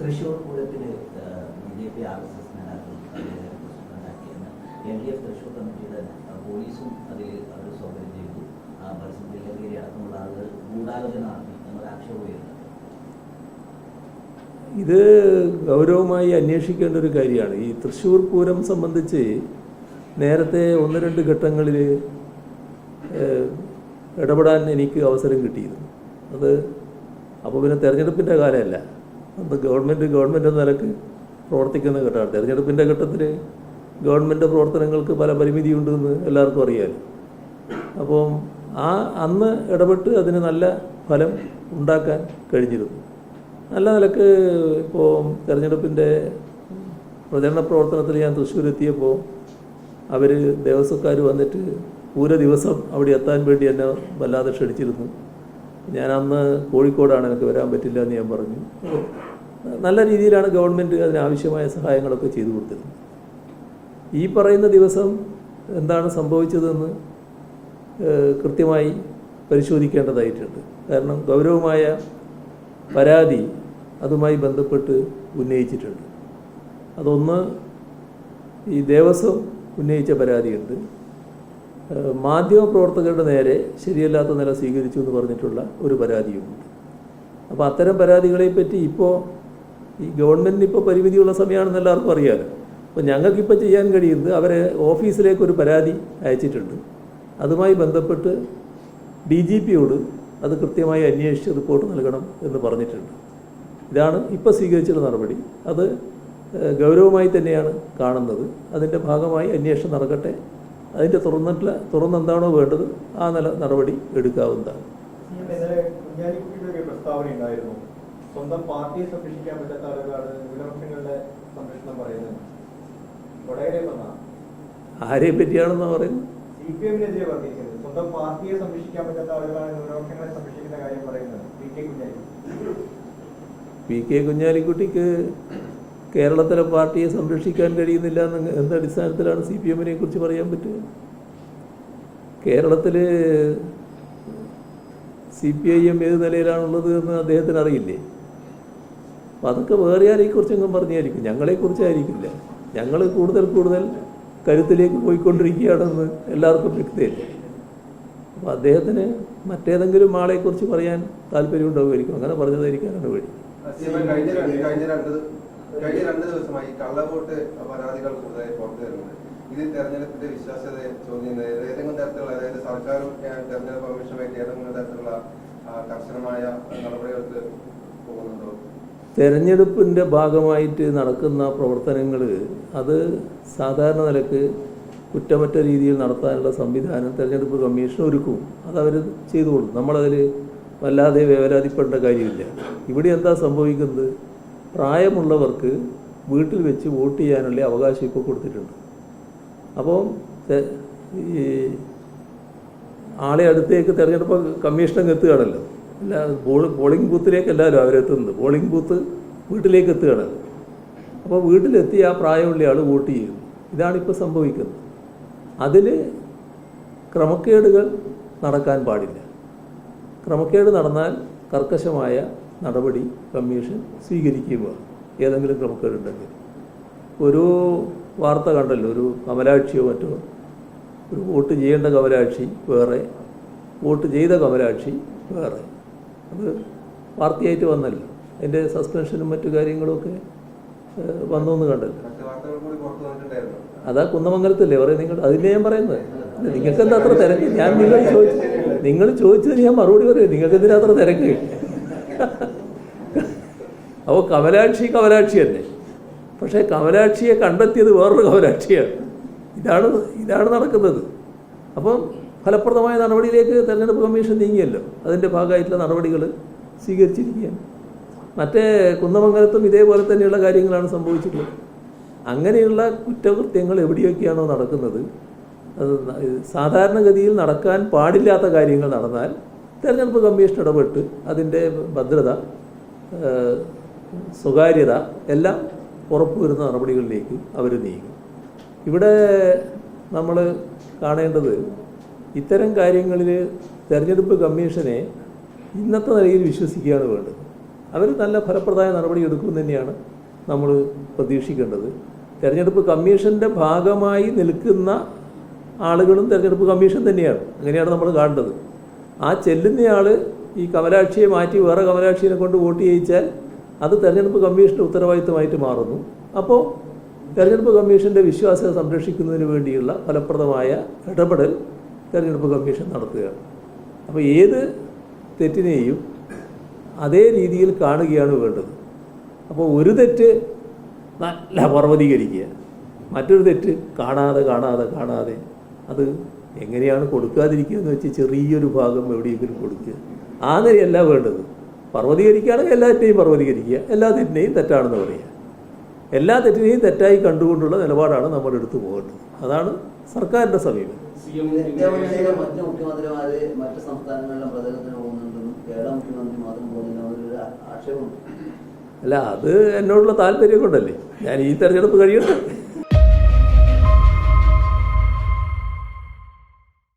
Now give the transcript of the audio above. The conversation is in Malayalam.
Thrissur പൂരത്തിൽ B J P R S S നേതാക്കൾ എൽ ഡി എഫ് തൃശ്ശൂർ കമ്മിറ്റിയുടെ പോലീസും അതിൽ അവർ സ്വാഗതം ചെയ്തു. മത്സ്യം ലഹരി അടക്കമുള്ള ആളുകൾ ഗൂഢാലോചന നടത്തി എന്നൊരു ആക്ഷേപം ഉയർന്നു. ഇത് ഗൗരവമായി അന്വേഷിക്കേണ്ട ഒരു കാര്യമാണ്. ഈ തൃശ്ശൂർ പൂരം സംബന്ധിച്ച് നേരത്തെ ഒന്ന് രണ്ട് ഘട്ടങ്ങളിൽ ഇടപെടാൻ എനിക്ക് അവസരം കിട്ടിയിരുന്നു. അത് അപ്പോൾ പിന്നെ തെരഞ്ഞെടുപ്പിന്റെ കാലമല്ല. ഗവൺമെന്റ് ഗവൺമെന്റ് എന്ന നിലയ്ക്ക് പ്രവർത്തിക്കുന്ന ഘട്ടമാണ്. തെരഞ്ഞെടുപ്പിന്റെ ഘട്ടത്തിൽ ഗവൺമെന്റ് പ്രവർത്തനങ്ങൾക്ക് പല പരിമിതിയുണ്ടെന്ന് എല്ലാവർക്കും അറിയാം അപ്പോൾ ആ അന്ന് ഇടപെട്ട് അതിന് നല്ല ഫലം ഉണ്ടാക്കാൻ കഴിഞ്ഞിരുന്നു. നല്ല നിലയ്ക്ക് ഇപ്പോൾ തെരഞ്ഞെടുപ്പിന്റെ പ്രചരണ പ്രവർത്തനത്തിൽ ഞാൻ തൃശ്ശൂരെത്തിയപ്പോൾ അവർ ദേവസ്വക്കാർ വന്നിട്ട് പൂര ദിവസം അവിടെ എത്താൻ വേണ്ടി എന്നെ വല്ലാതെ ക്ഷണിച്ചിരുന്നു. ഞാൻ അന്ന് കോഴിക്കോടാണ് എനിക്ക് വരാൻ പറ്റില്ല എന്ന് ഞാൻ പറഞ്ഞു. നല്ല രീതിയിലാണ് ഗവൺമെന്റ് അതിനാവശ്യമായ സഹായങ്ങളൊക്കെ ചെയ്തു കൊടുത്തത് ഈ പറയുന്ന ദിവസം എന്താണ് സംഭവിച്ചതെന്ന് കൃത്യമായി പരിശോധിക്കേണ്ടതായിട്ടുണ്ട്. കാരണം ഗൗരവമായ പരാതി അതുമായി ബന്ധപ്പെട്ട് ഉന്നയിച്ചിട്ടുണ്ട്. അതൊന്ന് ഈ ദേവസ്വം ഉന്നയിച്ച പരാതിയുണ്ട്. മാധ്യമപ്രവർത്തകരുടെ നേരെ ശരിയല്ലാത്ത നില സ്വീകരിച്ചു എന്ന് പറഞ്ഞിട്ടുള്ള ഒരു പരാതിയുമുണ്ട് അപ്പോൾ അത്തരം പരാതികളെ പറ്റി ഇപ്പോൾ ഈ ഗവൺമെന്റിന് ഇപ്പോൾ പരിമിതിയുള്ള സമയമാണെന്ന് എല്ലാവർക്കും അറിയാമല്ലോ അപ്പോൾ ഞങ്ങൾക്കിപ്പോൾ ചെയ്യാൻ കഴിയുന്നത് അവരെ ഓഫീസിലേക്ക് ഒരു പരാതി അയച്ചിട്ടുണ്ട്. അതുമായി ബന്ധപ്പെട്ട് ഡി ജി പിയോട് അത് കൃത്യമായി അന്വേഷിച്ച് റിപ്പോർട്ട് നൽകണം എന്ന് പറഞ്ഞിട്ടുണ്ട്. ഇതാണ് ഇപ്പോൾ സ്വീകരിച്ചിട്ടുള്ള നടപടി. അത് ഗൗരവമായി തന്നെയാണ് കാണുന്നത്. അതിന്റെ ഭാഗമായി അന്വേഷണം നടക്കട്ടെ അതിന്റെ തുറന്നിട്ടില്ല തുറന്നെന്താണോ വേണ്ടത് ആ നില നടപടി എടുക്കാവുന്നതാണ്. ഇന്നലെ കുഞ്ഞാലിക്കുട്ടിയുടെ ഒരു പ്രസ്താവന ഉണ്ടായിരുന്നു. സ്വന്തം പാർട്ടിയെ സംരക്ഷിക്കാൻ പറ്റാത്ത ആളുകളാണ് ന്യൂനപക്ഷങ്ങളുടെ സംരക്ഷണം പറയുന്നത്. കൊടകരെ വന്ന? ആരെ പറ്റിയാണെന്ന് പറയുന്നത്? സി പി എമ്മിനെതിരെ പറഞ്ഞിരിക്കുന്നത്. സ്വന്തം പാർട്ടിയെ സംരക്ഷിക്കാൻ പറ്റാത്ത ആളുകളാണ് ന്യൂനപക്ഷങ്ങളെ സംരക്ഷിക്കുന്ന കാര്യം പറയുന്നത്. P K Kunhalikutty. P K കുഞ്ഞാലിക്കുട്ടിക്ക് കേരളത്തിലെ പാർട്ടിയെ സംരക്ഷിക്കാൻ കഴിയുന്നില്ല എന്ന് എന്ന അടിസ്ഥാനത്തിലാണ് സി പി എമ്മിനെ കുറിച്ച് പറയാൻ പറ്റുക. കേരളത്തിൽ സി പി ഐ എം ഏത് നിലയിലാണുള്ളത് എന്ന് അദ്ദേഹത്തിന് അറിയില്ലേ? അപ്പം അതൊക്കെ വേറെ ആരെക്കുറിച്ചെങ്കിലും പറഞ്ഞായിരിക്കും. ഞങ്ങളെക്കുറിച്ചായിരിക്കില്ല. ഞങ്ങൾ കൂടുതൽ കൂടുതൽ കരുത്തിലേക്ക് പോയിക്കൊണ്ടിരിക്കുകയാണെന്ന് എല്ലാവർക്കും വ്യക്തിയല്ലേ അപ്പോൾ അദ്ദേഹത്തിന് മറ്റേതെങ്കിലും ആളെക്കുറിച്ച് പറയാൻ താല്പര്യം ഉണ്ടാവുമായിരിക്കും അങ്ങനെ പറഞ്ഞതായിരിക്കാനാണ് വഴി. കഴിഞ്ഞ രണ്ട് ദിവസമായി കള്ളവോട്ട് പരാതികൾ കൂടുതലായി പുറത്തു വരുന്നുണ്ട്. ഇത് തെരഞ്ഞെടുപ്പിന്റെ വിശ്വാസ്യതയെ ചോദ്യം ചെയ്യുന്നത് ഏതെങ്കിലും തരത്തിലുള്ള അതായത് സർക്കാരും തെരഞ്ഞെടുപ്പ് കമ്മീഷനുമായിട്ട് ഏതെങ്കിലും തരത്തിലുള്ള കർശനമായ നടപടികൾക്ക് പോകുന്നുണ്ടോ? തെരഞ്ഞെടുപ്പിന്റെ ഭാഗമായിട്ട് നടക്കുന്ന പ്രവർത്തനങ്ങൾ അത് സാധാരണ നിലയ്ക്ക് കുറ്റമറ്റ രീതിയിൽ നടത്താനുള്ള സംവിധാനം തെരഞ്ഞെടുപ്പ് കമ്മീഷൻ ഒരുക്കും. അതവർ ചെയ്തുകൊള്ളും നമ്മളതിൽ വല്ലാതെ വേവലാതിപ്പെടേണ്ട കാര്യമില്ല. ഇവിടെ എന്താ സംഭവിക്കുന്നത്? പ്രായമുള്ളവർക്ക് വീട്ടിൽ വെച്ച് വോട്ട് ചെയ്യാനുള്ള അവകാശം ഇപ്പോൾ കൊടുത്തിട്ടുണ്ട്. അപ്പോൾ ഈ ആളെ അടുത്തേക്ക് തിരഞ്ഞെടുപ്പ് കമ്മീഷൻ എത്തുകയാണല്ലോ. അല്ല പോളി പോളിംഗ് ബൂത്തിലേക്ക് എല്ലാവരും അവരെത്തുന്നത് പോളിംഗ് ബൂത്ത് വീട്ടിലേക്ക് എത്തുകയാണല്ലോ. അപ്പോൾ വീട്ടിലെത്തി ആ പ്രായമുള്ള ആൾ വോട്ട് ചെയ്യും. ഇതാണിപ്പോൾ സംഭവിക്കുന്നത്. അതിൽ ക്രമക്കേടുകൾ നടക്കാൻ പാടില്ല. ക്രമക്കേട് നടന്നാൽ കർക്കശമായ നടപടി കമ്മീഷൻ സ്വീകരിക്കുക ഏതെങ്കിലും ക്രമക്കേടുണ്ടെങ്കിൽ. ഒരു വാർത്ത കണ്ടല്ലോ ഒരു കമലാക്ഷിയോ മറ്റോ. ഒരു വോട്ട് ചെയ്യേണ്ട കമലാക്ഷി വേറെ വോട്ട് ചെയ്ത കമലാക്ഷി വേറെ. അത് വാർത്തയായിട്ട് വന്നല്ലോ. അതിന്റെ സസ്പെൻഷനും മറ്റു കാര്യങ്ങളുമൊക്കെ വന്നു എന്ന് കണ്ടല്ലോ. അതാ കുന്നമംഗലത്തല്ലേ? പറയും നിങ്ങൾ അതിനെ ഞാൻ പറയുന്നത്? നിങ്ങൾക്ക് എന്താ അത്ര തിരക്ക്? ഞാൻ നിങ്ങൾ ചോദിച്ചു നിങ്ങൾ ചോദിച്ചത് ഞാൻ മറുപടി പറയും. നിങ്ങൾക്ക് എന്തിനാ അത്ര തിരക്ക്? അപ്പോൾ കമലാക്ഷി കമലാക്ഷി തന്നെ പക്ഷേ കമലാക്ഷിയെ കണ്ടെത്തിയത് വേറൊരു കമലാക്ഷിയാണ്. ഇതാണ് ഇതാണ് നടക്കുന്നത്. അപ്പം ഫലപ്രദമായ നടപടിയിലേക്ക് തെരഞ്ഞെടുപ്പ് കമ്മീഷൻ നീങ്ങിയല്ലോ. അതിന്റെ ഭാഗമായിട്ടുള്ള നടപടികൾ സ്വീകരിച്ചിരിക്കുകയാണ്. മറ്റേ കുന്നമംഗലത്തും ഇതേപോലെ തന്നെയുള്ള കാര്യങ്ങളാണ് സംഭവിച്ചിട്ടുള്ളത്. അങ്ങനെയുള്ള കുറ്റകൃത്യങ്ങൾ എവിടെയൊക്കെയാണോ നടക്കുന്നത്? അത് സാധാരണഗതിയിൽ നടക്കാൻ പാടില്ലാത്ത കാര്യങ്ങൾ നടന്നാൽ തെരഞ്ഞെടുപ്പ് കമ്മീഷൻ ഇടപെട്ട് അതിന്റെ ഭദ്രത സ്വകാര്യത എല്ലാം ഉറപ്പുവരുന്ന നടപടികളിലേക്ക് അവർ നീങ്ങും. ഇവിടെ നമ്മൾ കാണേണ്ടത് ഇത്തരം കാര്യങ്ങളിൽ തെരഞ്ഞെടുപ്പ് കമ്മീഷനെ ഇന്നത്തെ നിലയിൽ വിശ്വസിക്കുകയാണ് വേണ്ടത്. അവർ നല്ല ഫലപ്രദമായ നടപടി എടുക്കുമെന്ന് തന്നെയാണ് നമ്മൾ പ്രതീക്ഷിക്കേണ്ടത്. തെരഞ്ഞെടുപ്പ് കമ്മീഷന്റെ ഭാഗമായി നിൽക്കുന്ന ആളുകളും തെരഞ്ഞെടുപ്പ് കമ്മീഷൻ തന്നെയാണ്. അങ്ങനെയാണ് നമ്മൾ കാണേണ്ടത്. ആ ചെല്ലുന്നയാൾ ഈ കമലാക്ഷിയെ മാറ്റി വേറെ കമലാക്ഷിയെ കൊണ്ട് വോട്ട് ചെയ്യിച്ചാൽ അത് തെരഞ്ഞെടുപ്പ് കമ്മീഷന്റെ ഉത്തരവാദിത്തമായിട്ട് മാറുന്നു. അപ്പോൾ തെരഞ്ഞെടുപ്പ് കമ്മീഷന്റെ വിശ്വാസ്യത സംരക്ഷിക്കുന്നതിന് വേണ്ടിയുള്ള ഫലപ്രദമായ ഇടപെടൽ തെരഞ്ഞെടുപ്പ് കമ്മീഷൻ നടത്തുകയാണ്. അപ്പോൾ ഏത് തെറ്റിനെയും അതേ രീതിയിൽ കാണുകയാണ് വേണ്ടത്. അപ്പോൾ ഒരു തെറ്റ് നല്ല പർവതീകരിക്കുക. മറ്റൊരു തെറ്റ് കാണാതെ കാണാതെ കാണാതെ അത് എങ്ങനെയാണ് കൊടുക്കാതിരിക്കുക എന്ന് വെച്ച് ചെറിയൊരു ഭാഗം എവിടെയെങ്കിലും കൊടുക്കുക. ആ നിലയല്ല വേണ്ടത്. പർവതീകരിക്കുകയാണെങ്കിൽ എല്ലാറ്റിനെയും പർവതീകരിക്കുക. എല്ലാ തെറ്റിനെയും തെറ്റാണെന്ന് പറയുക. എല്ലാ തെറ്റിനെയും തെറ്റായി കണ്ടുകൊണ്ടുള്ള നിലപാടാണ് നമ്മൾ എടുത്തു പോകേണ്ടത്. അതാണ് സർക്കാരിന്റെ സമീപനം. മറ്റ് മുഖ്യമന്ത്രിമാര് മറ്റ് സംസ്ഥാനങ്ങളിലും പ്രചരണത്തിന് പോകുന്നുണ്ടെന്നും കേരള മുഖ്യമന്ത്രി മാത്രം ആക്ഷേപമുണ്ട്. അല്ല അത് എന്നോടുള്ള താല്പര്യം കൊണ്ടല്ലേ? ഞാൻ ഈ തെരഞ്ഞെടുപ്പ് കഴിയട്ടെ.